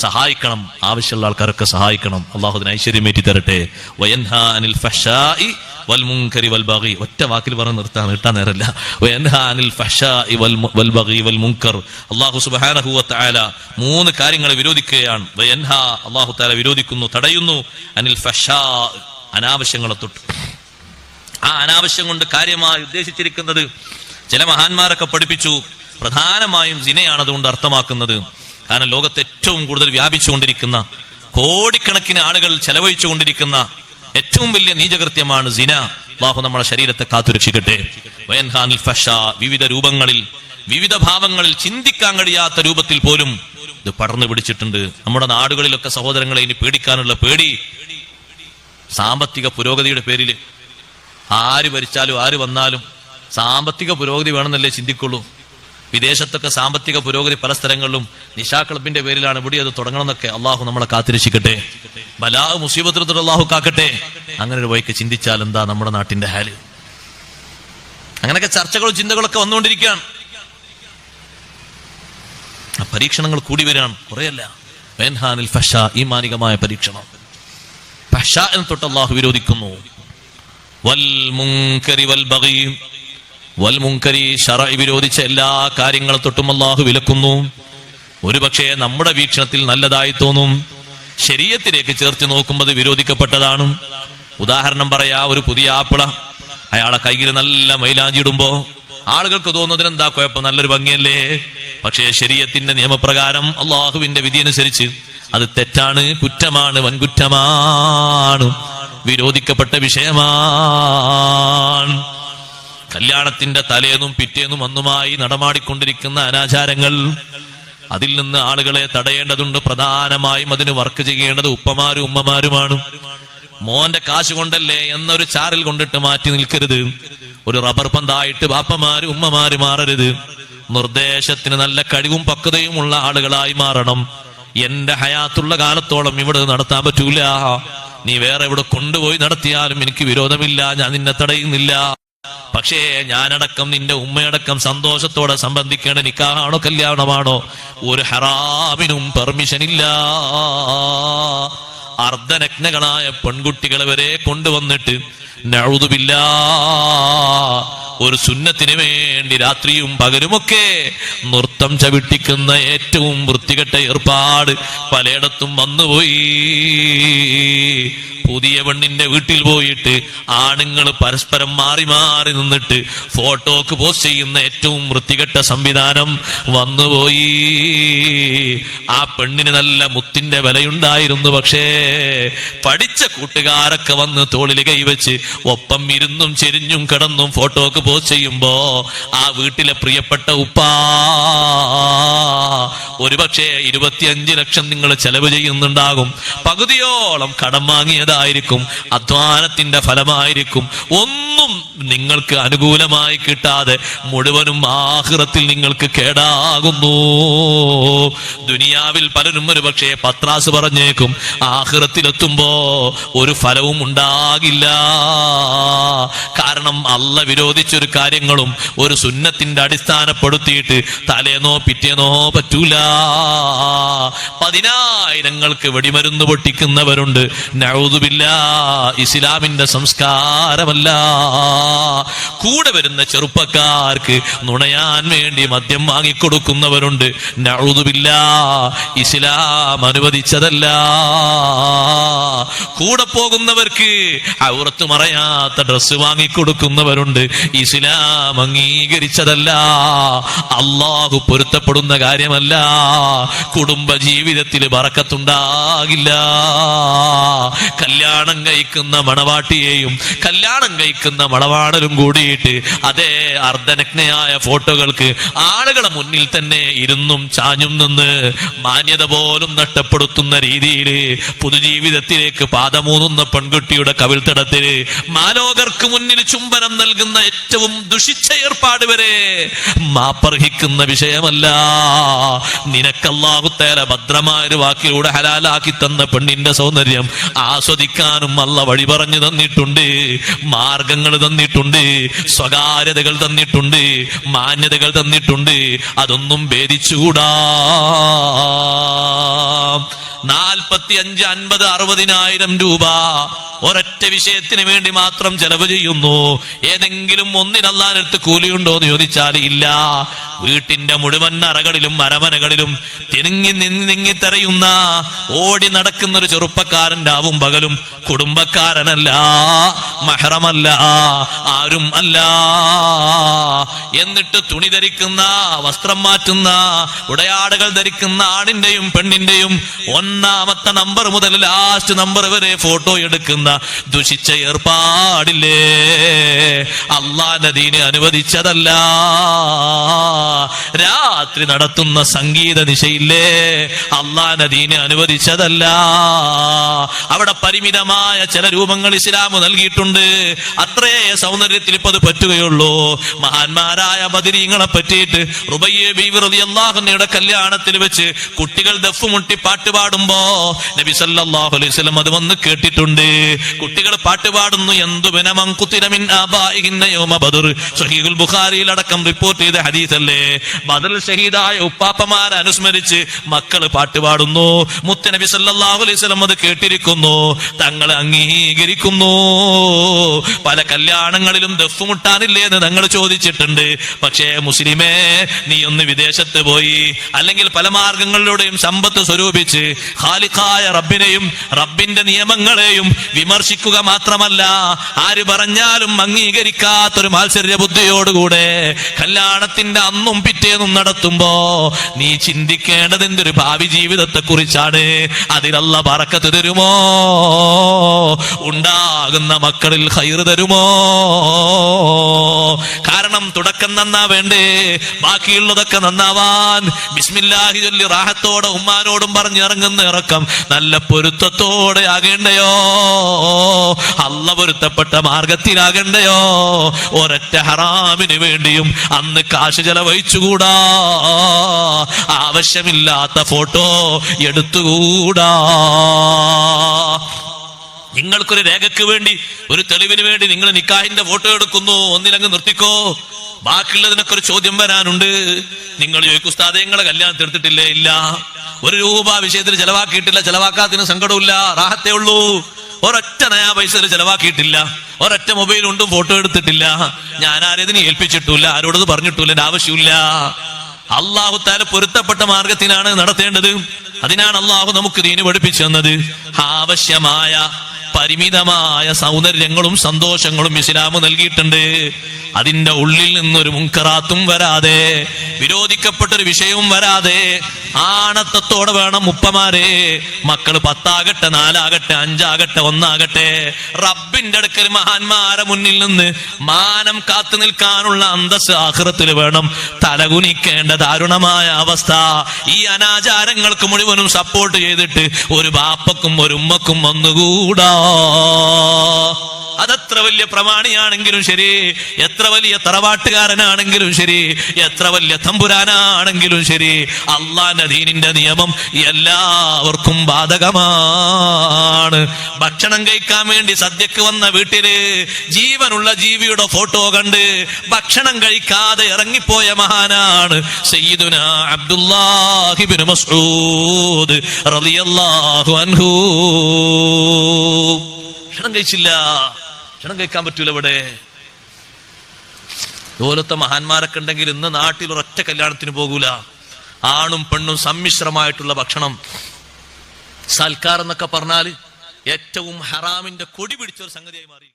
സഹായിക്കണം. ആവശ്യമുള്ള ആൾക്കാരൊക്കെ സഹായിക്കണം. അള്ളാഹുദിന് ഐശ്വര്യമേറ്റി തരട്ടെ. അനിൽ വൽമുങ്കരി വൽ മുൻകരി വൽ ബഗി. ഒറ്റ വാക്കിൽ പറഞ്ഞ് നിർത്താൻ നീട്ടാൻ നേരല്ല. അള്ളാഹു സുബ്ഹാനഹു വ മൂന്ന് കാര്യങ്ങളെ വിരോധിക്കുകയാണ്. അള്ളാഹു താല വിരോധിക്കുന്നു തടയുന്നു. അനിൽ ഫഷാ അനാവശ്യങ്ങളെ തൊട്ട്. ആ അനാവശ്യം കൊണ്ട് കാര്യമായി ഉദ്ദേശിച്ചിരിക്കുന്നത് ചില മഹാന്മാരൊക്കെ പഠിപ്പിച്ചു. പ്രധാനമായും ജിനയാണ് അതുകൊണ്ട് അർത്ഥമാക്കുന്നത്. കാരണം ലോകത്ത് ഏറ്റവും കൂടുതൽ വ്യാപിച്ചുകൊണ്ടിരിക്കുന്ന കോടിക്കണക്കിന് ആളുകൾ ചെലവഴിച്ചുകൊണ്ടിരിക്കുന്ന ഏറ്റവും വലിയ നീചകൃത്യമാണ് സിന. ബാഹു നമ്മുടെ ശരീരത്തെ കാത്തുരക്ഷിക്കട്ടെ. വയൻഹാനിൽ ഫഷ വിവിധ രൂപങ്ങളിൽ വിവിധ ഭാവങ്ങളിൽ ചിന്തിക്കാൻ കഴിയാത്ത രൂപത്തിൽ പോലും ഇത് പടർന്നു പിടിച്ചിട്ടുണ്ട്. നമ്മുടെ നാടുകളിലൊക്കെ സഹോദരങ്ങളെ ഇനി പേടിക്കാനുള്ള പേടി സാമ്പത്തിക പുരോഗതിയുടെ പേരിൽ ആര് ഭരിച്ചാലും ആര് വന്നാലും സാമ്പത്തിക പുരോഗതി വേണമെന്നല്ലേ ചിന്തിക്കുള്ളൂ. വിദേശത്തൊക്കെ സാമ്പത്തിക പുരോഗതി പല സ്ഥലങ്ങളിലും നിശാ ക്ലബിന്റെ പേരിലാണ് ഇവിടെ അത് തുടങ്ങണമെന്നൊക്കെ അള്ളാഹു നമ്മളെ കാത്തിരക്ഷിക്കട്ടെ. ബലാ മുസീബത്തിൽ അള്ളാഹു കാക്കട്ടെ. അങ്ങനെ ഒരു വഴിക്ക് ചിന്തിച്ചാൽ എന്താ നമ്മുടെ നാട്ടിന്റെ ഹാൽ? അങ്ങനെയൊക്കെ ചർച്ചകളും ചിന്തകളൊക്കെ വന്നുകൊണ്ടിരിക്കുകയാണ്. പരീക്ഷണങ്ങൾ കൂടി വരികയാണ്. കുറെയല്ല. വെൻഹാനിൽ ഫഷ ഈ മാനികമായ പരീക്ഷണം. ഫഷ എന്ന് തൊട്ട് അള്ളാഹു വിരോധിക്കുന്നു. വൽ മുങ്കരി വൽ ബഗി. വൽ ഷറ ഷറഇ വിരോധിച്ച എല്ലാ കാര്യങ്ങളെ തൊട്ടും അള്ളാഹു വിലക്കുന്നു. ഒരുപക്ഷെ നമ്മുടെ വീക്ഷണത്തിൽ നല്ലതായി തോന്നും. ശരീരത്തിലേക്ക് ചേർത്ത് നോക്കുമ്പോൾ വിരോധിക്കപ്പെട്ടതാണ്. ഉദാഹരണം പറയാ ഒരു പുതിയ ആപ്പിള. അയാളെ കയ്യിൽ നല്ല മൈലാഞ്ചി ഇടുമ്പോ ആളുകൾക്ക് തോന്നുന്നതിന് എന്താ കുഴപ്പം? നല്ലൊരു ഭംഗിയല്ലേ? പക്ഷേ ശരീരത്തിന്റെ നിയമപ്രകാരം അള്ളാഹുവിന്റെ വിധി അനുസരിച്ച് അത് തെറ്റാണ് കുറ്റമാണ് വൻകുറ്റമാണ് വിരോധിക്കപ്പെട്ട വിഷയമാണ്. കല്യാണത്തിന്റെ തലേന്നും പിറ്റേന്നും അന്നുമായി നടമാടിക്കൊണ്ടിരിക്കുന്ന അനാചാരങ്ങൾ അതിൽ നിന്ന് ആളുകളെ തടയേണ്ടതുണ്ട്. പ്രധാനമായും അതിന് വർക്ക് ചെയ്യേണ്ടത് ഉപ്പമാരും ഉമ്മമാരുമാണ്. മോന്റെ കാശ് കൊണ്ടല്ലേ എന്നൊരു ചാറിൽ കൊണ്ടിട്ട് മാറ്റി നിൽക്കരുത്. ഒരു റബ്ബർ പന്തായിട്ട് ബാപ്പമാര് ഉമ്മമാര് മാറരുത്. നിർദ്ദേശത്തിന് നല്ല കഴിവും പക്വതയും ഉള്ള ആളുകളായി മാറണം. എന്റെ ഹയാത്തുള്ള കാലത്തോളം ഇവിടെ നടത്താൻ പറ്റൂല. നീ വേറെ ഇവിടെ കൊണ്ടുപോയി നടത്തിയാലും എനിക്ക് വിരോധമില്ല. ഞാൻ നിന്നെ തടയുന്നില്ല. പക്ഷേ ഞാനടക്കം നിന്റെ ഉമ്മയടക്കം സന്തോഷത്തോടെ സംബന്ധിക്കേണ്ട നിക്കാഹാണോ കല്യാണമാണോ? ഒരു ഹറാമിനും പെർമിഷൻ ഇല്ല. അർദ്ധനഗ്നകളായ പെൺകുട്ടികളെ വരെ കൊണ്ടുവന്നിട്ട് നഴുതുമില്ല ഒരു സുന്നത്തിന് വേണ്ടി രാത്രിയും പകലുമൊക്കെ നൃത്തം ചവിട്ടിക്കുന്ന ഏറ്റവും വൃത്തികെട്ട ഏർപ്പാട് പലയിടത്തും വന്നുപോയി. പുതിയ പെണ്ണിന്റെ വീട്ടിൽ പോയിട്ട് ആണുങ്ങൾ പരസ്പരം മാറി മാറി നിന്നിട്ട് ഫോട്ടോക്ക് പോസ്റ്റ് ചെയ്യുന്ന ഏറ്റവും വൃത്തികെട്ട സംവിധാനം വന്നുപോയി. ആ പെണ്ണിന് നല്ല മുത്തിന്റെ വിലയുണ്ടായിരുന്നു പക്ഷേ പഠിച്ച കൂട്ടുകാരൊക്കെ വന്ന് തോളിൽ കൈവച്ച് ഒപ്പം ഇരുന്നും ചെരിഞ്ഞും കിടന്നും ഫോട്ടോക്ക് പോസ്റ്റ് ചെയ്യുമ്പോ ആ വീട്ടിലെ പ്രിയപ്പെട്ട ഉപ്പാ ഒരുപക്ഷെ ഇരുപത്തിയഞ്ച് ലക്ഷം നിങ്ങൾ ചെലവ് ചെയ്യുന്നുണ്ടാകും. പകുതിയോളം കടം വാങ്ങിയതായിരിക്കും അധ്വാനത്തിന്റെ ഫലമായിരിക്കും. ഒന്നും നിങ്ങൾക്ക് അനുകൂലമായി കിട്ടാതെ മുഴുവനും ആഹൃത്തിൽ നിങ്ങൾക്ക് കേടാകുന്നു. ദുനിയാവിൽ പലരും ഒരു പക്ഷേ പത്രാസ് പറഞ്ഞേക്കും ആഹ്റത്തിലെത്തുമ്പോ ഒരു ഫലവും ഉണ്ടാകില്ല. കാരണം അല്ല വിരോധിച്ചൊരു കാര്യങ്ങളും ഒരു സുന്നത്തിന്റെ അടിസ്ഥാനപ്പെടുത്തിയിട്ട് തലേന്നോ പിറ്റേന്നോ പറ്റൂല. പതിനായിരങ്ങൾക്ക് വെടിമരുന്ന് പൊട്ടിക്കുന്നവരുണ്ട്. നഴുതുമില്ല ഇസ്ലാമിന്റെ സംസ്കാരമല്ല. കൂടെ വരുന്ന ചെറുപ്പക്കാർക്ക് നുണയാൻ വേണ്ടി മദ്യം വാങ്ങിക്കൊടുക്കുന്നവരുണ്ട്. നഴുതുമില്ല ഇസ്ലാം അനുവദിച്ചതല്ല. കൂടെ പോകുന്നവർക്ക് ഔറത്ത് മറയാത്ത ഡ്രസ്സ് വാങ്ങിക്കൊടുക്കുന്നവരുണ്ട്. ഇസ്ലാം അംഗീകരിച്ചതല്ല. അള്ളാഹു പൊരുത്തപ്പെടുന്ന കാര്യമല്ല. കുടുംബ ജീവിതത്തിൽ പറക്കത്തുണ്ടാകില്ല കല്യാണം കഴിക്കുന്ന മണവാട്ടിയെയും കല്യാണം കഴിക്കുന്ന മണവാണലും കൂടിയിട്ട് അതേ അർദ്ധനഗ്നയായ ഫോട്ടോകൾക്ക് ആളുകളെ മുന്നിൽ തന്നെ ഇരുന്നും ചാഞ്ഞും നിന്ന് മാന്യത പോലും നഷ്ടപ്പെടുത്തുന്ന രീതിയിൽ പുതുജീവിതത്തിലേക്ക് പാദമൂന്നുന്ന പെൺകുട്ടിയുടെ കവിൽത്തടത്തിന് മാലോകർക്ക് മുന്നിൽ ചുംബനം നൽകുന്ന ഏറ്റവും ദുഷിച്ച ഏർപ്പാട് വരെ മാപ്പർഹിക്കുന്ന വിഷയമല്ല. നിനക്കല്ലാഹുത്തേല ഭദ്രമായ ഒരു വാക്കിലൂടെ ഹലാലാക്കി തന്ന പെണ്ണിന്റെ സൗന്ദര്യം ആസ്വദിക്കാനും അല്ല വഴി പറഞ്ഞു തന്നിട്ടുണ്ട്. മാർഗങ്ങൾ തന്നിട്ടുണ്ട്. സ്വകാര്യതകൾ തന്നിട്ടുണ്ട്. മാന്യതകൾ തന്നിട്ടുണ്ട്. അതൊന്നും ഭേദിച്ചുകൂടാ. നാൽപ്പത്തി അഞ്ച് അൻപത് അറുപതിനായിരം രൂപ ഒരൊറ്റ വിഷയത്തിന് വേണ്ടി മാത്രം ചെലവ് ചെയ്യുന്നു. ഏതെങ്കിലും ഒന്നിനല്ലാനടുത്ത് കൂലിയുണ്ടോ എന്ന് ചോദിച്ചാൽ ഇല്ല. വീട്ടിന്റെ മുഴുവൻ അറകളിലും അരമനകളിലും തിരിങ്ങി നിന്നിങ്ങി നിങ്ങി തെരയുന്ന ഓടി നടക്കുന്ന ഒരു ചെറുപ്പക്കാരന്റെ ആവും പകലും കുടുംബക്കാരനല്ല മഹറമല്ല ആരും അല്ല. എന്നിട്ട് തുണി ധരിക്കുന്ന വസ്ത്രം മാറ്റുന്ന ഉടയാടകൾ ധരിക്കുന്ന ആണിന്റെയും പെണ്ണിന്റെയും ഒന്നാമത്തെ നമ്പർ മുതൽ ലാസ്റ്റ് നമ്പർ വരെ ഫോട്ടോ എടുക്കുന്ന ദുഷിച്ച ഏർപ്പാടില്ലേ? അള്ളാന്റെ ദീന് അനുവദിച്ചതല്ല. രാത്രി നടത്തുന്ന സംഗീത നിശയില്ലേ? അള്ളാ നദീനെ അനുവദിച്ചതല്ല. അവിടെ പരിമിതമായ ചില രൂപങ്ങൾ ഇസ്ലാം നൽകിയിട്ടുണ്ട്. അത്രേ സൗന്ദര്യത്തിൽ ഇപ്പൊ അത് പറ്റുകയുള്ളൂ. മഹാന്മാരായ ബദിരീങ്ങളെ പറ്റിയിട്ട് റുബയ്യെ അള്ളാഹുന്നയുടെ കല്യാണത്തിൽ വെച്ച് കുട്ടികൾ ദഫ് മുട്ടി പാട്ട് പാടുമ്പോ നബി സല്ലല്ലാഹു അലൈഹി അത് വന്ന് കേട്ടിട്ടുണ്ട്. കുട്ടികൾ പാട്ട് പാടുന്നു എന്തു ബനമം കുത്തിരമിൻ സഹീഹുൽ ബുഖാരിയിൽ അടക്കം റിപ്പോർട്ട് ചെയ്ത ഹദീസല്ലേ? ബദൽ ഷഹീദായ ഉപ്പാപ്പമാരെ അനുസ്മരിച്ച് മക്കൾ പാട്ടുപാടുന്നു മുത്ത നബി സല്ലല്ലാഹു അലൈഹി അത് കേട്ടിരിക്കുന്നു. തങ്ങൾ അംഗീകരിക്കുന്നു. പല കല്യാണങ്ങളിലും ദഫ് മുട്ടാനില്ലേ എന്ന് തങ്ങൾ ചോദിച്ചിട്ടുണ്ട്. പക്ഷേ മുസ്ലിമേ നീ ഒന്ന് വിദേശത്ത് പോയി. അല്ലെങ്കിൽ പല മാർഗങ്ങളിലൂടെയും സമ്പത്ത് സ്വരൂപിച്ച് ഖാലിഖായ റബ്ബിനെയും റബ്ബിന്റെ നിയമങ്ങളെയും വിമർശിക്കുക മാത്രമല്ല ആര് പറഞ്ഞാലും അംഗീകരിക്കാത്തൊരു മാത്സര്യ ബുദ്ധിയോടുകൂടെ കല്യാണത്തിന്റെ അന്നും പിറ്റേന്നും നടത്തുമ്പോ നീ ചിന്തിക്കേണ്ടത് എന്തൊരു ഭാവി ജീവിതത്തെ കുറിച്ചാണ് അതിലല്ല പറക്കത്ത് തരുമോ? ഉണ്ടാകുന്ന മക്കളിൽ ഹൈറ് തരുമോ? കാരണം തുടക്കം നന്നാ വേണ്ടേ? ബാക്കിയുള്ളതൊക്കെ നന്നാവാൻ. ബിസ്മില്ലാഹി ചൊല്ലി റാഹത്തോടെ ഉമ്മാനോടും പറഞ്ഞിറങ്ങുന്ന ഇറക്കം നല്ല പൊരുത്തത്തോടെ ആകേണ്ടയോ? അല്ല പൊരുത്തപ്പെട്ട മാർഗത്തിലാകണ്ടയോ? ഒരൊറ്റ ഹറാമിന് വേണ്ടിയും അന്ന് കാശ് ചെലവഴിച്ചുകൂടാ. ആവശ്യമില്ലാത്ത ഫോട്ടോ എടുത്തുകൂടാ? നിങ്ങൾക്കൊരു രേഖയ്ക്ക് വേണ്ടി ഒരു തെളിവിന് വേണ്ടി നിങ്ങൾ നിക്കാഹിന്റെ ഫോട്ടോ എടുക്കുന്നു. ഒന്നിലങ്ങ് നിർത്തിക്കോ. ബാക്കിയുള്ളതിനൊക്കെ ഒരു ചോദ്യം വരാനുണ്ട്. നിങ്ങൾ ചോദിക്കും നിങ്ങളെ കല്യാണത്തിൽ എടുത്തിട്ടില്ലേ ഇല്ല. ഒരു രൂപ വിഷയത്തിൽ ചെലവാക്കിയിട്ടില്ല. ചെലവാക്കാത്തിന് സങ്കടമില്ല റാഹത്തേ ഉള്ളൂ. ഒരൊറ്റ നയാ പൈസ ചെലവാക്കിയിട്ടില്ല. ഒരൊറ്റ മൊബൈൽ കൊണ്ടും ഫോട്ടോ എടുത്തിട്ടില്ല. ഞാൻ ആരേതിന് ഏൽപ്പിച്ചിട്ടില്ല ആരോടത് പറഞ്ഞിട്ടില്ല എന്റെ ആവശ്യമില്ല അള്ളാഹു താല പൊരുത്തപ്പെട്ട മാർഗത്തിനാണ് നടത്തേണ്ടത്. അതിനാണ് അള്ളാഹു നമുക്ക് ദീന് പഠിപ്പിച്ചു തന്നത്. ആവശ്യമായ പരിമിതമായ സൗന്ദര്യങ്ങളും സന്തോഷങ്ങളും ഇസ്ലാം നൽകിയിട്ടുണ്ട്. അതിന്റെ ഉള്ളിൽ നിന്നൊരു മുൻകറാത്തും വരാതെ വിരോധിക്കപ്പെട്ടൊരു വിഷയവും വരാതെ ആണത്തത്തോടെ വേണം ഉപ്പമാരെ. മക്കൾ പത്താകട്ടെ നാലാകട്ടെ അഞ്ചാകട്ടെ ഒന്നാകട്ടെ. റബ്ബിന്റെ അടുക്കൽ മഹാന്മാരെ മുന്നിൽ നിന്ന് മാനം കാത്തു നിൽക്കാനുള്ള അന്തസ് ആഹൃത്തിൽ വേണം. തലകുനിക്കേണ്ട ദാരുണമായ അവസ്ഥ. ഈ അനാചാരങ്ങൾക്ക് മുഴുവനും സപ്പോർട്ട് ചെയ്തിട്ട് ഒരു ബാപ്പക്കും ഒരു ഉമ്മക്കും വന്നുകൂടാ അതത്ര വലിയ പ്രമാണിയാണെങ്കിലും ശരി. എത്ര വലിയ തറവാട്ടുകാരനാണെങ്കിലും ശരി. എത്ര വലിയ തമ്പുരാനാണെങ്കിലും ശരി. അള്ളാന്റെ ദീനിന്റെ നിയമം എല്ലാവർക്കും ബാധകമാണ്. ഭക്ഷണം കഴിക്കാൻ വേണ്ടി സദ്യക്ക് വന്ന വീട്ടിൽ ജീവനുള്ള ജീവിയുടെ ഫോട്ടോ കണ്ട് ഭക്ഷണം കഴിക്കാതെ ഇറങ്ങിപ്പോയ മഹാനാണ് സയ്യിദുന അബ്ദുല്ലാഹിബിൻ മസ്ഊദ് റളിയല്ലാഹു അൻഹു. ഭക്ഷണം കഴിച്ചില്ല. ഭക്ഷണം കഴിക്കാൻ പറ്റൂല ഇവിടെ. ഇതുപോലത്തെ മഹാന്മാരൊക്കെ ഉണ്ടെങ്കിൽ ഇന്ന് നാട്ടിൽ ഒരൊറ്റ കല്യാണത്തിന് പോകൂല. ആണും പെണ്ണും സമ്മിശ്രമായിട്ടുള്ള ഭക്ഷണം. സൽക്കാർ എന്നൊക്കെ പറഞ്ഞാൽ ഏറ്റവും ഹറാമിന്റെ കൊടി പിടിച്ച ഒരു സംഗതിയായി മാറി.